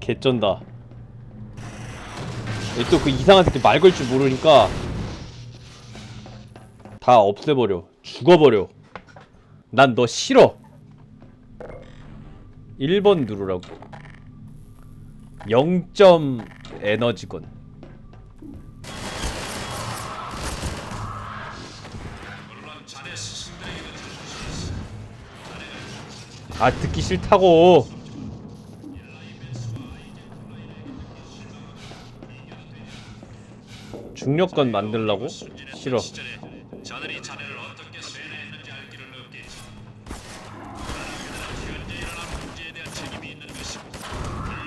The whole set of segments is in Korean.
개쩐다. 또 그 이상한 새끼 말 걸 줄 모르니까 다 없애버려. 죽어버려. 난 너 싫어. 1번 누르라고. 0점 에너지건. 아 듣기 싫다고.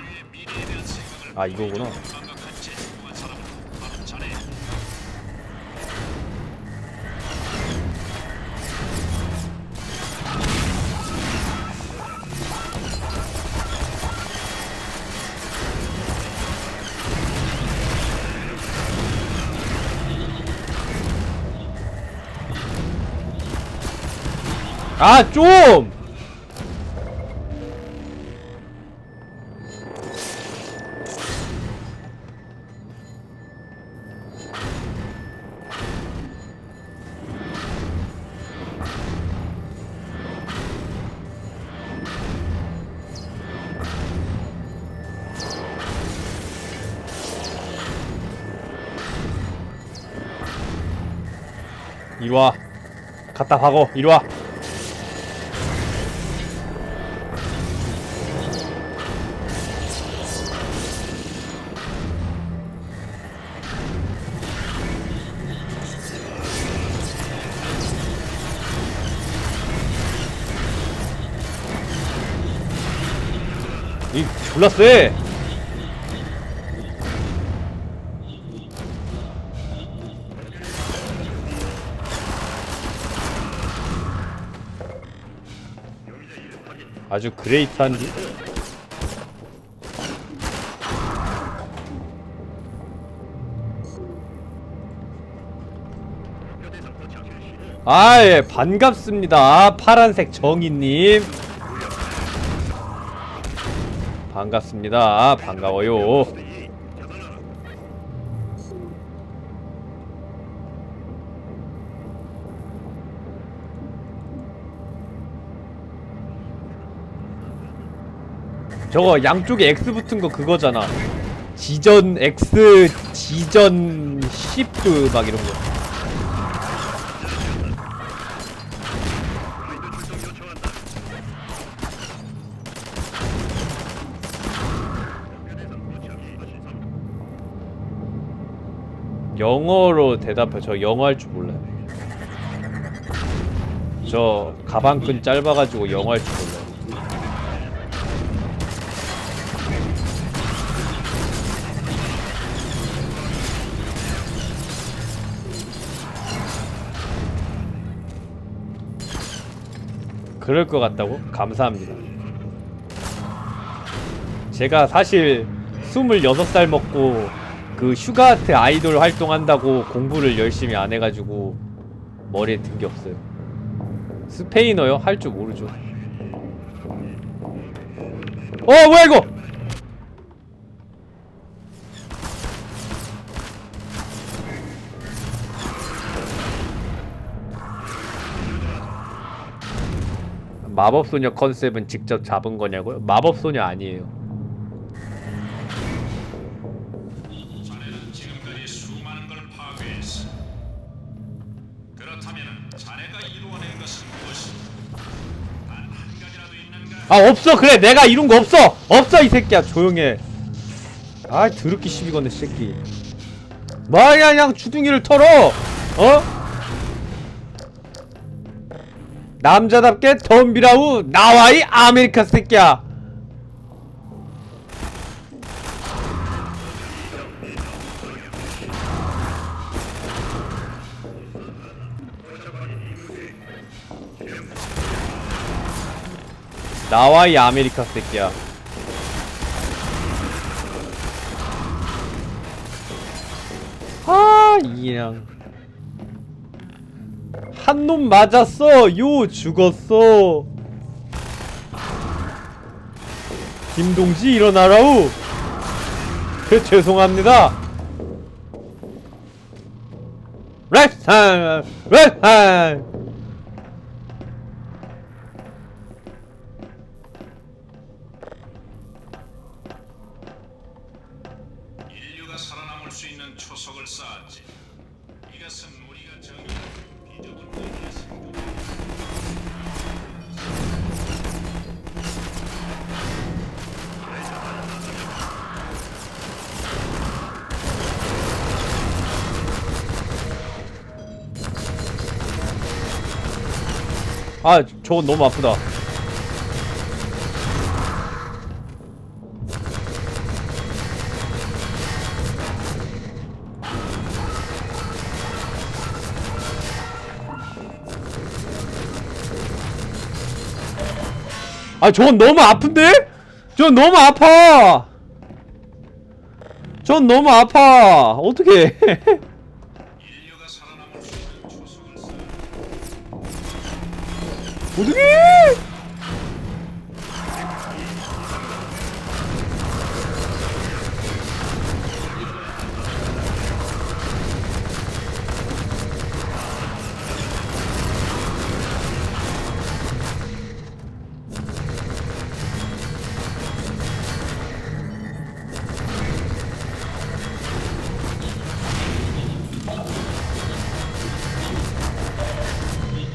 의 미래에 대한 생각을 아 이거구나. 아 좀! 이리 와. 갖다 박어. 이리 와. 졸라 쎄. 아주 그레이트한 아예 반갑습니다 파란색 정의님 반갑습니다. 반가워요. 저거 양쪽에 X 붙은 거 그거잖아. 지전 X 지전 시프트 막 이런 거 영어로 대답해. 저 영어 할 줄 몰라요. 저 가방끈 짧아가지고 영어 할 줄 몰라요. 그럴 것 같다고? 감사합니다. 제가 사실 26살 먹고 그 슈가트 아이돌 활동한다고 공부를 열심히 안 해가지고 머리에 든 게 없어요. 스페인어요? 할 줄 모르죠. 어 뭐야 이거? 마법소녀 컨셉은 직접 잡은 거냐고요? 마법소녀 아니에요. 아 없어. 그래 내가 이룬 거 없어. 없어 이 새끼야. 조용해. 아 드럽게 시비 건네 새끼. 뭐야 그냥 주둥이를 털어. 어? 남자답게 덤비라우 나와 이 아메리카 새끼야 나와 이 아메리카 새끼야. 아 이양. 한놈 맞았어. 요 죽었어. 김동지 일어나라우. 그 죄송합니다. 렉상 렉상 아 저건 너무 아프다. 아 저건 너무 아픈데? 저건 너무 아파! 전 너무 아파! 어떻게 어떻게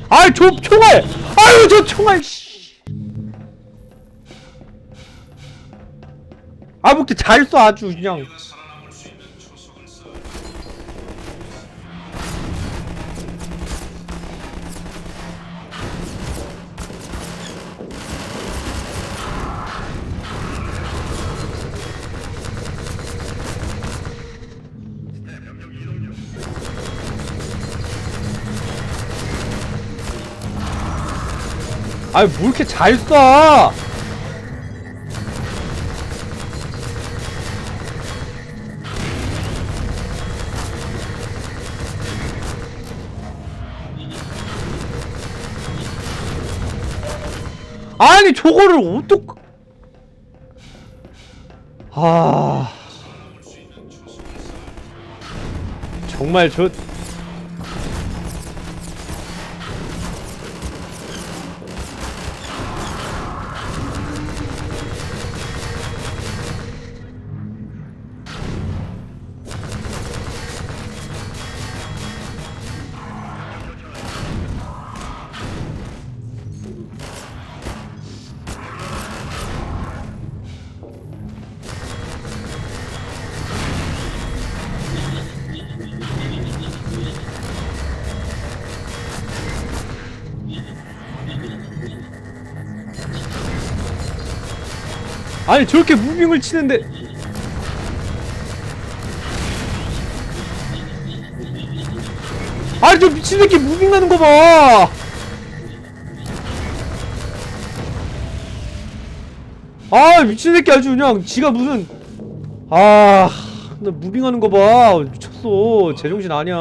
아이 저 총알 아유 저 총알 씨. 아 뭐게 잘쏴 아주 그냥 아이 뭐 이렇게 잘 쏴 아니 저거를 어떡 아. 정말 저 아니 저렇게 무빙을 치는데 아니 저 미친 새끼 무빙 하는 거 봐. 아 미친 새끼 아주 그냥 지가 무슨 아 나 무빙 하는 거 봐. 미쳤어. 제정신 아니야.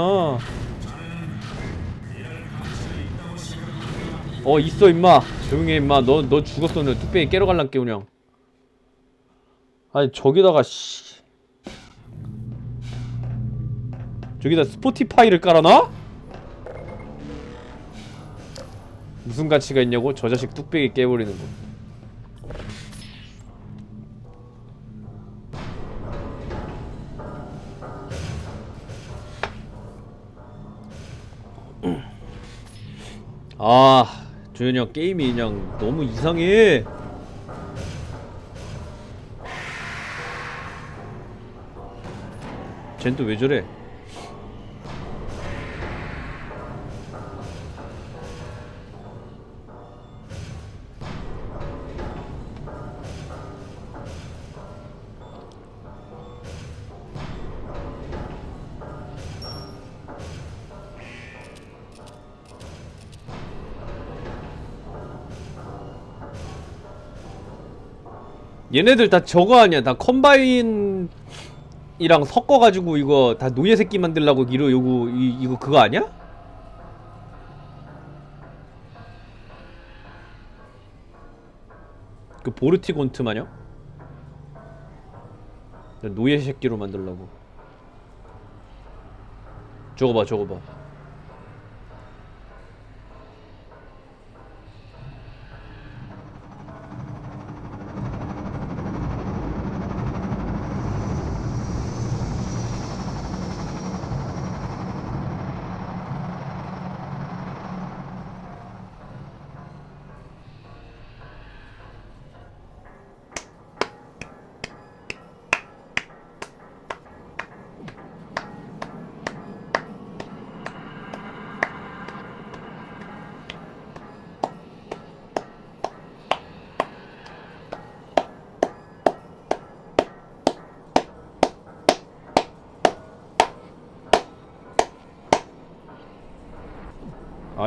어 있어 임마. 조용히 해 임마. 너 너 죽었어. 너 뚝배기 깨러 갈란게 그냥. 아니 저기다가 씨 저기다 스포티파이를 깔아놔? 무슨 가치가 있냐고? 저 자식 뚝배기 깨버리는 거 아, 조현이 형 게임이 그냥 너무 이상해. 쟨 또 왜 저래? 얘네들 다 저거 아니야 다 컴바인 이랑 섞어가지고 이거 다 노예 새끼 만들라고 이러 요거 이, 이거 그거 아니야? 그 보르티곤트 마냥? 노예 새끼로 만들라고 저거 봐 저거 봐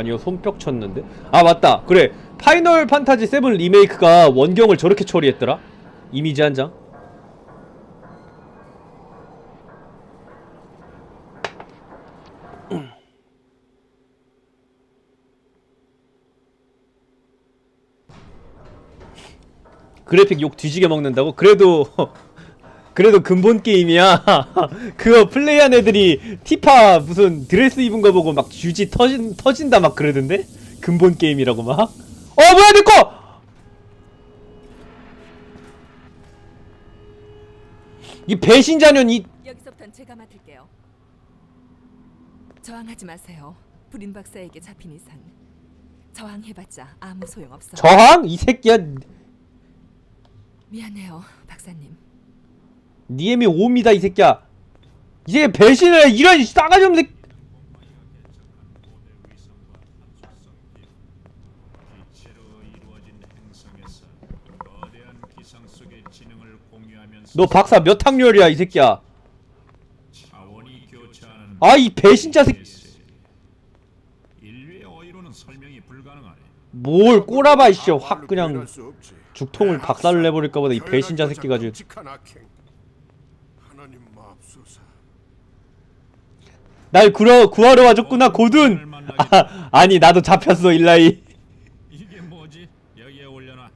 아니요 손뼉 쳤는데? 아 맞다. 그래. 파이널 판타지 7 리메이크가 원경을 저렇게 처리했더라? 이미지 한장. 그래픽 욕 뒤지게 먹는다고? 그래도 그래도 근본 게임이야. 그거 플레이한 애들이 티파 무슨 드레스 입은 거 보고 막 주지 터진 터진다 막 그러던데? 근본 게임이라고 막. 어 뭐야 내 거! 이 배신자년 이 여기서부턴 제가 맡을게요. 저항하지 마세요. 불인 박사에게 잡힌 이상 저항해봤자 아무 소용 없어요. 저항 이 새끼야. 미안해요, 박사님. 니엠이 옵니다 이 새끼야. 이제 배신을 해, 이런 싸가지 없는 새끼. 너 박사 몇 학년이야 이 새끼야. 아 이 배신자 새끼. 뭘 꼬라봐 이씨 확 그냥. 죽통을 박살을 내버릴까 보다 이 배신자 새끼 가지고 끔찍한 악행. 하나님 마옵소서. 날 구러, 구하러 와줬구나 고든 아, 아니 나도 잡혔어 일라이 이게 뭐지? 여기에 올려놔.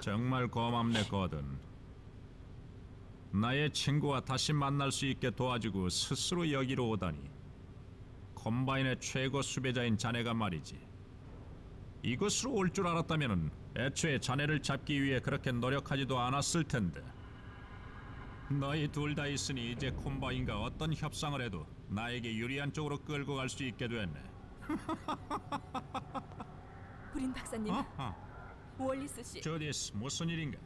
정말 고맙네, 거든. 나의 친구와 다시 만날 수 있게 도와주고 스스로 여기로 오다니. 컴바인의 최고 수배자인 자네가 말이지. 이곳으로 올 줄 알았다면은 애초에 자네를 잡기 위해 그렇게 노력하지도 않았을 텐데. 너희 둘 다 있으니 이제 콤바인과 어떤 협상을 해도 나에게 유리한 쪽으로 끌고 갈 수 있게 됐네. 불인 박사님, 아하. 월리스 씨 저디스 무슨 일인가?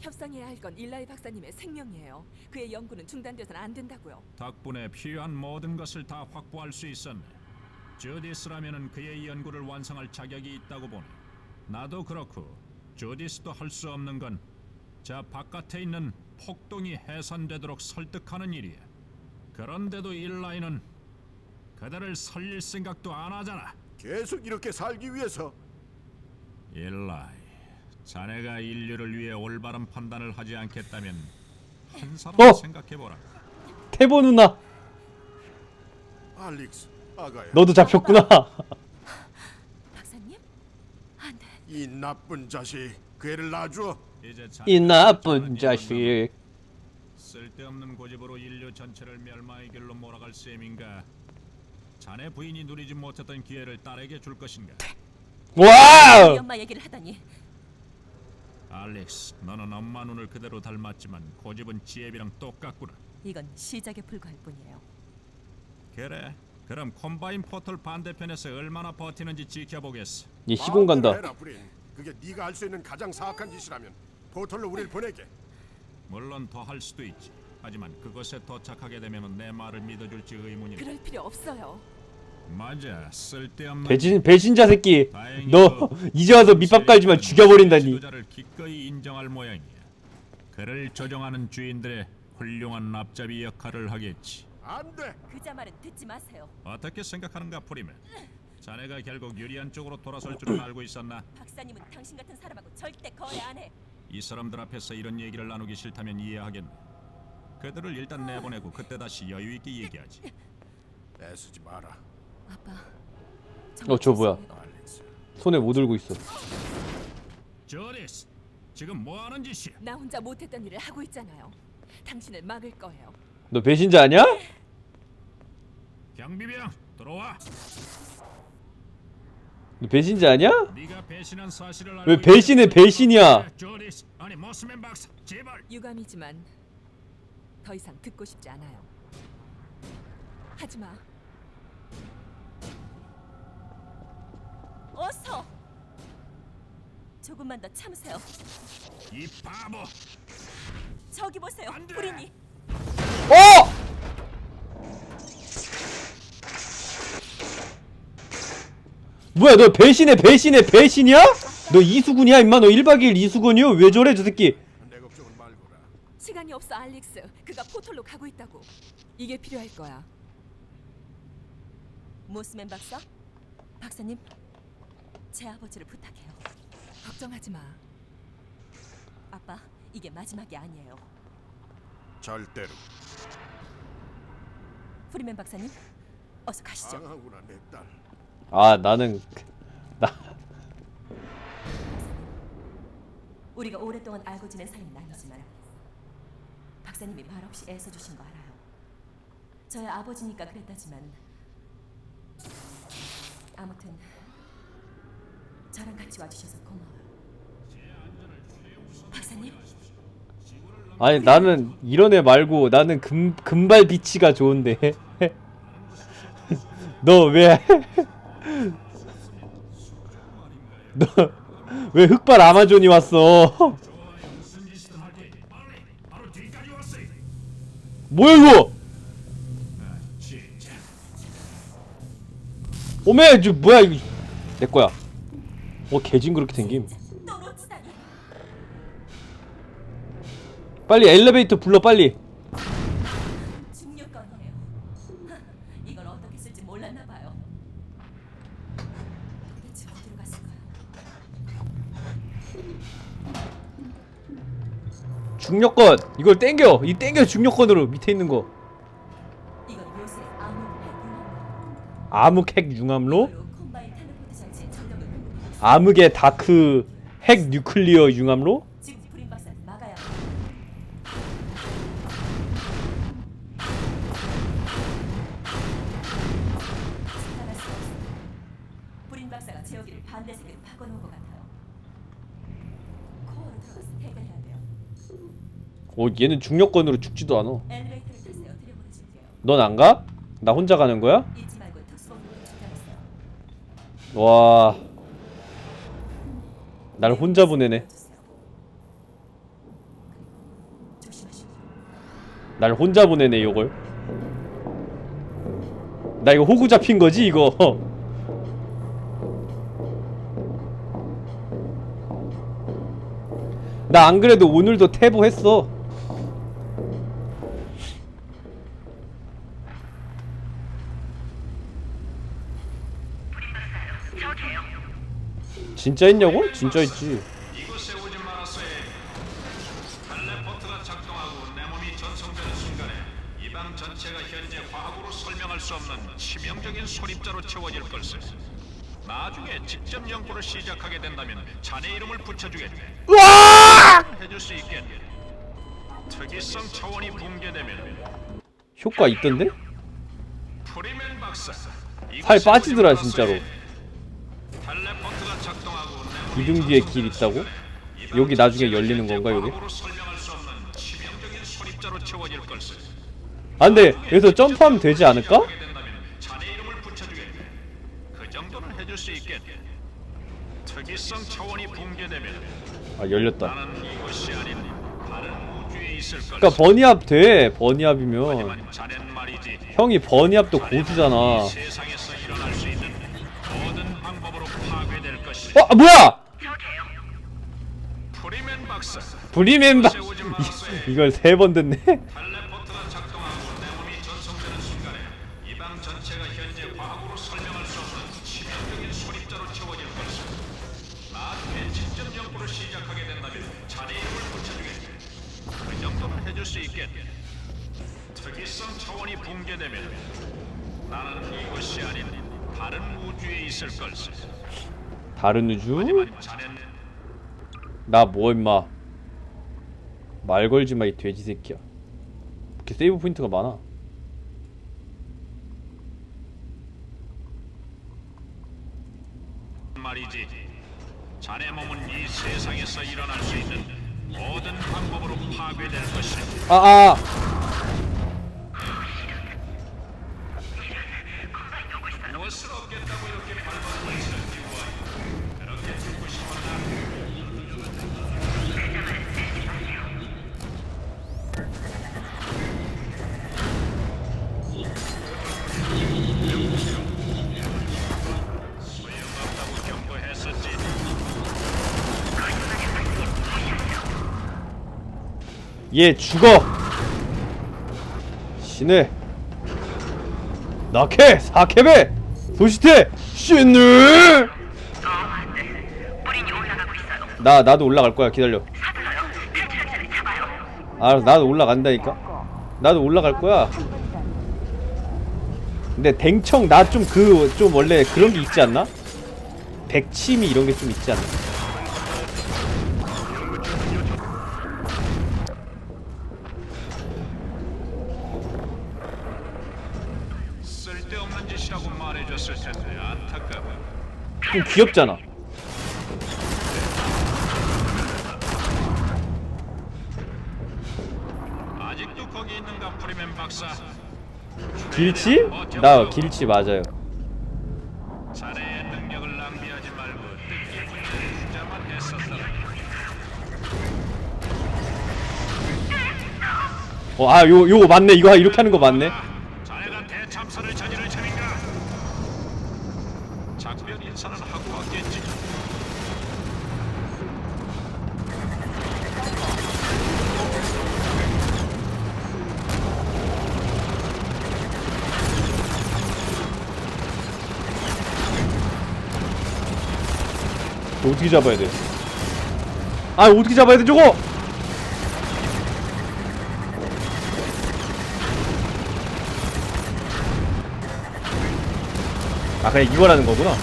협상해야 할 건 일라이 박사님의 생명이에요. 그의 연구는 중단돼서는 안 된다고요. 덕분에 필요한 모든 것을 다 확보할 수 있었네. 저디스라면은 그의 연구를 완성할 자격이 있다고 보네. 나도 그렇고 저디스도 할 수 없는 건 저 바깥에 있는 폭동이 해산되도록 설득하는 일이야. 그런데도 일라이는 그들을 살릴 생각도 안 하잖아. 계속 이렇게 살기 위해서 일라이, 자네가 인류를 위해 올바른 판단을 하지 않겠다면 한 사람 어! 생각해보라. 태보 누나 알릭스 아가야. 너도 잡혔구나 박사님? 안 돼. 이 나쁜 자식 그 애를 놔줘. 이제 이 나쁜 자식 쓸데없는 고집으로 인류 전체를 멸망의 길로 몰아갈 셈인가? 자네 부인이 누리지 못했던 기회를 딸에게 줄 것인가? 우리 와우 엄마 얘기를 하다니 알렉스, 너는 엄마 눈을 그대로 닮았지만 고집은 지혜비랑 똑같구나. 이건 시작에 불과할 뿐이에요. 그래, 그럼 콤바인 포털 반대편에서 얼마나 버티는지 지켜보겠어. 얘 시공 간다 마음대로 해라, 브린. 그게 네가 할 수 있는 가장 사악한 짓이라면 포털로 우릴 보내게. 물론 더 할 수도 있지. 하지만 그곳에 도착하게 되면 내 말을 믿어줄지 의문이다. 그럴 필요 없어요. 맞아, 쓸데없는 배신 배신자 새끼 너 이제 와서 밑밥 깔지만 죽여버린다니 지도자를 기꺼이 인정할 모양이야. 그를 조정하는 주인들의 훌륭한 납잡이 역할을 하겠지. 안 돼. 그자 말은 듣지 마세요. 어떻게 생각하는가 프리맨? 자네가 결국 유리한 쪽으로 돌아설 줄은 알고 있었나? 박사님은 당신 같은 사람하고 절대 거래 안 해. 이 사람들 앞에서 이런 얘기를 나누기 싫다면 이해하겠네. 그들을 일단 내보내고 그때 다시 여유 있게 얘기하지. 애쓰지 마라, 아빠. 어, 저 뭐야? 알렉스. 손에 못 들고 있어. 조리스, 지금 뭐 하는 짓이야? 나 혼자 못했던 일을 하고 있잖아요. 당신을 막을 거예요. 너 배신자 아니야? 경비병 들어와. 너 배신자 아니야? 네가 배신한 사실을 알고 왜 있는 배신이야? 조리스, 아니 모스맨 박사, 제발. 유감이지만 더 이상 듣고 싶지 않아요. 하지 마. 어서 조금만 더 참으세요. 이 바보. 저기 보세요, 안 돼. 프리니. 뭐야 너 배신에 배신에 배신이야? 너 이수근이야 임마 너 1박 2일 이수근이야? 왜 저래 저 새끼 내 걱정은 말거라. 시간이 없어, 알릭스. 그가 포털로 가고 있다고. 이게 필요할 거야. 모스맨 박사, 박사님, 제 아버지를 부탁해요. 걱정하지 마. 아빠, 이게 마지막이 아니에요. 절대로 프리맨 박사님, 어서 가시죠. 강하구나 내 딸. 아 나는 나 우리가 오랫동안 알고 지낸 사이는 아니지만 박사님이 말없이 애써 주신 거 알아요. 저의 아버지니까 그랬다지만 아무튼 저랑 같이 와주셔서 고마워요. 박사님, 아니 나는 이런 애 말고 나는 금 금발 비치가 좋은데 너 왜 너왜 흑발 아마존이 왔어? 뭐야 이거? 오메 저 뭐야 이거 내 거야. 어 개진 그렇게 생김. 빨리 엘리베이터 불러 빨리. 중력권 이걸 땡겨 이 땡겨 중력권으로 밑에 있는 거. 암흑 핵 융합로? 암흑의 다크 핵 뉴클리어 융합로? 어 얘는 중력권으로 죽지도 않아. 넌 안 가? 나 혼자 가는 거야? 와. 날 혼자 보내네. 날 혼자 보내네 이걸. 나 이거 호구 잡힌 거지 이거. 나 안 그래도 오늘도 태보 했어. 진짜 있냐고? 진짜 있지. 이곳에 오지 말았어야 해. 텔레포트가 작동하고 내 몸이 전송되는 순간에 이 방 전체가 현재 과 치명적인 소립자로 채워질 걸세. 나중에 직접 연구를 시작하게 된다면 자네 이름을 붙여주겠네. 해줄 수 있겠네. 특이성 차원이 붕괴되면 효과 있던데? 프리맨 박사. 살 빠지더라, 진짜로. 텔레포트가 작동하고 기둥 뒤에 길 있다고? 여기 나중에 열리는 건가 여기? 걸세. 아 여기서 점프하면 되지 않을까? 그아 열렸다. 그니까 버니압 돼 버니압이면. 형이 버니압도 고수잖아 어? 아, 뭐야! 프리맨 박사. 말았어야 해. 이걸 세 번 듣네? 텔레포트가 작동하고 내 몸이 전송되는 순간에 이 방 전체가 현재 과학으로 설명할 수 없는 치명적인 소립자로 채워질 것이다. 나중에 직접 연구를 시작하게 된다면 자네의 찾을 수 있겠네. 특이성 차원이 붕괴되면 나는 이곳이 아닌 다른 우주에 있을 걸세. 다 른 우주? 나 뭐 임마 말 걸지 마 이 돼지 새끼야 이렇게 세이브 포인트가 많아 말이지. 자네 몸은 이 세상에서 일어날 수 있는 모든 방법으로 파괴될 것이다. 아아 얘 죽어. 신의 나케 사케베 소시테 신느 나 나도 올라갈 거야. 기다려. 알았어. 나도 올라간다니까. 나도 올라갈 거야. 근데 댕청 나 좀 그좀 원래 그런 게 있지 않나? 백치미 이런 게 좀 있지 않나? 쓸데없는 짓이라고 말해줬을 텐데 안타까워. 좀 귀엽잖아 아직도 거기 있는가 프리맨 박사? 길치? 나 길치 맞아요 자네의 능력을 낭비하지 말고 뜻깊은 투자만 했었더라. 어, 아, 요, 요거 맞네. 이거 이렇게 하는 거 맞네. 어떻게 잡아야 돼? 아, 어떻게 잡아야 돼, 저거? 아, 그냥 이거라는 거구나.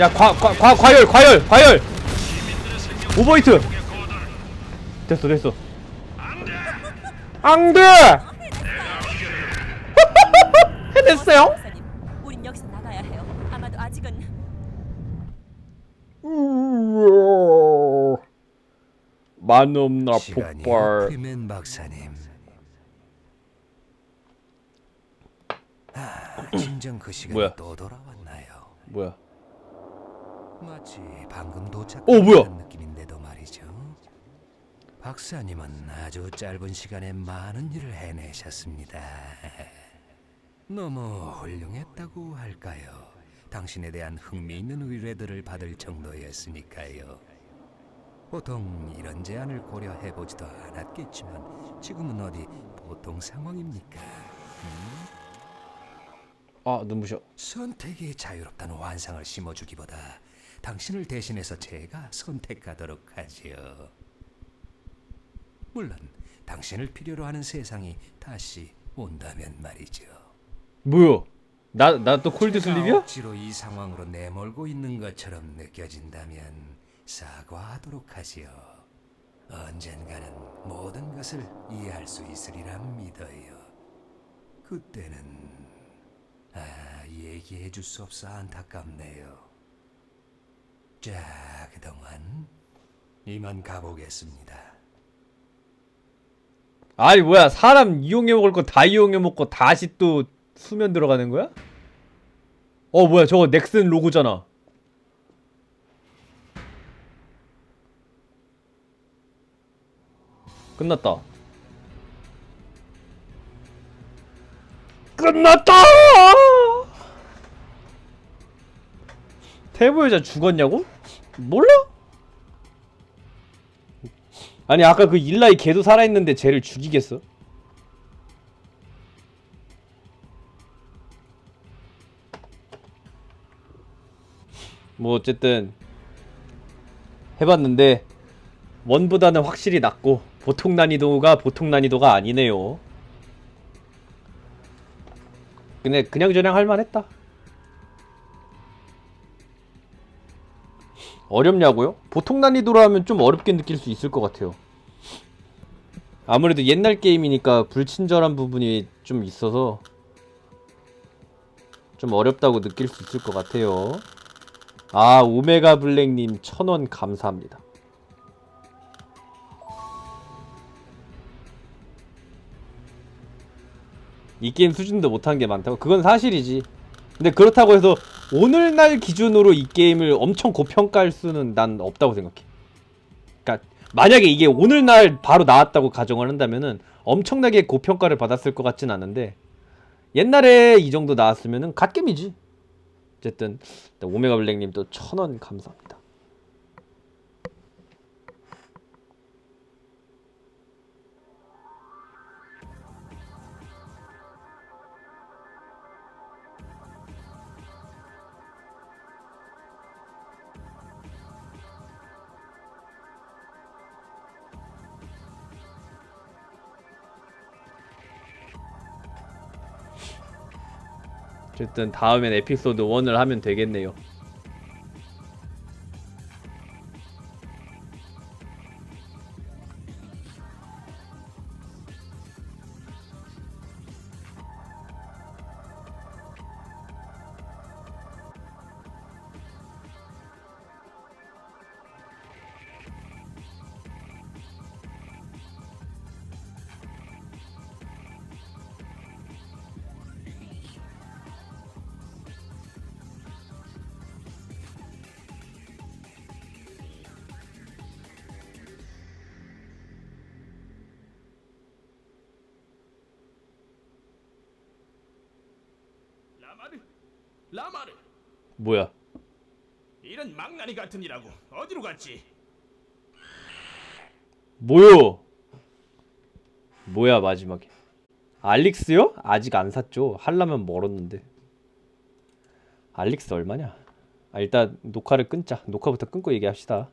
야, 과, 과, 과, 과열, 과열, 과열! 오버히트! 됐어, 됐어. 안 돼! 해냈어요? 박사님, 우린 여기서 나가야 해요. 아마도 아직은 만없나 시간이 폭발. 프리맨 박사님. 아, 진정 그 시간이 뭐야? 또 돌아왔나요? 뭐야? 마치 방금 도착한 어, 뭐야? 느낌인데도 말이죠. 박사님은 아주 짧은 시간에 많은 일을 해내셨습니다. 너무 훌륭했다고 할까요? 당신에 대한 흥미있는 의뢰들을 받을 정도였으니까요. 보통 이런 제안을 고려해 보지도 않았겠지만 지금은 어디 보통 상황입니까? 아, 눈부셔. 선택이 자유롭다는 환상을 심어주기보다 당신을 대신해서 제가 선택하도록 하지요. 물론 당신을 필요로 하는 세상이 다시 온다면 말이죠. 뭐야? 나, 나 또 콜드 슬립이야? 억지로 이 상황으로 내몰고 있는 것처럼 느껴진다면 사과하도록 하지요. 언젠가는 모든 것을 이해할 수 있으리라 믿어요. 그때는 아 얘기해 줄 수 없어 안타깝네요. 자 그동안 이만 가보겠습니다. 아니 뭐야 사람 이용해 먹을 거 다 이용해 먹고 다시 또 수면 들어가는 거야? 어 뭐야 저거 넥슨 로고잖아 끝났다 끝났다 태보 여자 죽었냐고? 몰라? 아니 아까 그 일라이 걔도 살아있는데 쟤를 죽이겠어? 뭐 어쨌든 해봤는데 원보다는 확실히 낫고 보통 난이도가 보통 난이도가 아니네요. 근데 그냥저냥 할만했다. 어렵냐고요? 보통 난이도로 하면 좀 어렵게 느낄 수 있을 것 같아요. 아무래도 옛날 게임이니까 불친절한 부분이 좀 있어서 좀 어렵다고 느낄 수 있을 것 같아요. 아, 오메가 블랙님 천원 감사합니다. 이 게임 수준도 못한 게 많다고? 그건 사실이지. 근데 그렇다고 해서 오늘날 기준으로 이 게임을 엄청 고평가할 수는 난 없다고 생각해. 그러니까 만약에 이게 오늘날 바로 나왔다고 가정을 한다면은 엄청나게 고평가를 받았을 것 같진 않은데 옛날에 이 정도 나왔으면은 갓겜이지. 어쨌든 오메가 블랙님 또 천 원 감사합니다. 어쨌든 다음엔 에피소드 1을 하면 되겠네요. 라마르, 라마르, 뭐야? 이런 망나니 같은 이라고 어디로 갔지? 뭐요? 뭐야 마지막에? 알릭스요? 아직 안 샀죠. 할라면 멀었는데. 알릭스 얼마냐? 아, 일단 녹화를 끊자. 녹화부터 끊고 얘기합시다.